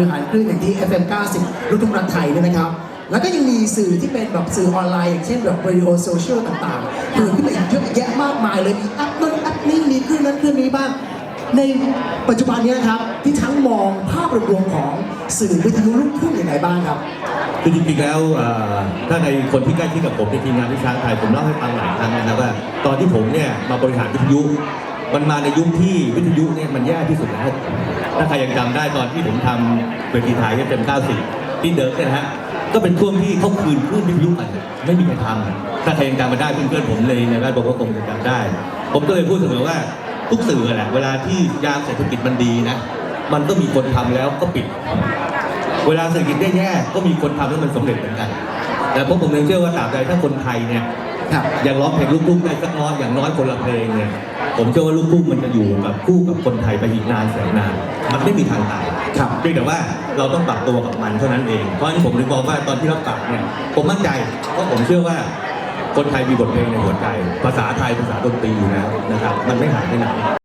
ริหารคลื่นอย่างที่ FM 90ลูกทุ่งรัฐไทยด้วยนะครับ แล้วก็ยังมีสื่อที่เป็นแบบสื่อออนไลน์ อย่างเช่นแบบวิดีโอโซเชียลต่างๆเกิดขึ้นมาอีกเยอะแยะมากมายเลยมีแอปนั้นแอปนี้มีคลื่นนั้นคลื่นนี้บ้าง ในปัจจุบันนี้นะครับที่ทั้งมองภาพรวมของสื่อวิทยุลูกทุ่งอย่างไรบ้างครับคือจริงๆแล้วถ้าในคนที่ใกล้ชิดกับผมในทีมงานที่ช้างไทยผมเล่าให้ฟังหลายครั้งนะครับว่าตอนที่ผมเนี่ยมาบริหารวิทยุ มันมาในยุคที่วิทยุเนี่ยมันแย่ที่สุดแล้ว ถ้าใครยังจำได้ตอนที่ผมทำเวทีไทยเต็ม90ที่เดิมเนี่ยนะฮะก็เป็นช่วงที่เขาคืนคลื่นวิทยุกันไม่มีใครทำถ้าใครยังจำมาได้เพื่อนๆผมเลยในแวดวงก็คงจะจำได้ ผมก็เลยพูดเสมอว่าทุกสื่อแหละเวลาที่ยามเศรษฐกิจมันดีนะมันก็มีคนทำแล้วก็ปิด เวลาเศรษฐกิจแย่ๆก็มีคนทำแล้วมันสำเร็จเหมือนกัน แต่พวกผมยังเชื่อว่าตราบใดถ้าคนไทยเนี่ยครับ ยังร้องเพลงลูกทุ่งได้สักน้อยอย่างน้อยคนละเพลงเนี่ย ผมเชื่อว่าลูกทุ่งมันจะอยู่กับคู่กับคนไทยไปอีกนานแสนนาน มันไม่มีทางตายครับเพียงแต่ว่าเราต้องปรับตัวกับมันเท่านั้นเอง เพราะฉะนั้นผมเลยมองว่าตอนที่รับปากเนี่ย ผมมั่นใจ เพราะผมเชื่อว่าคนไทยมีบทเพลงในหัวใจ ภาษาไทยภาษาดนตรีอยู่แล้วนะครับ มันไม่หายไปไหน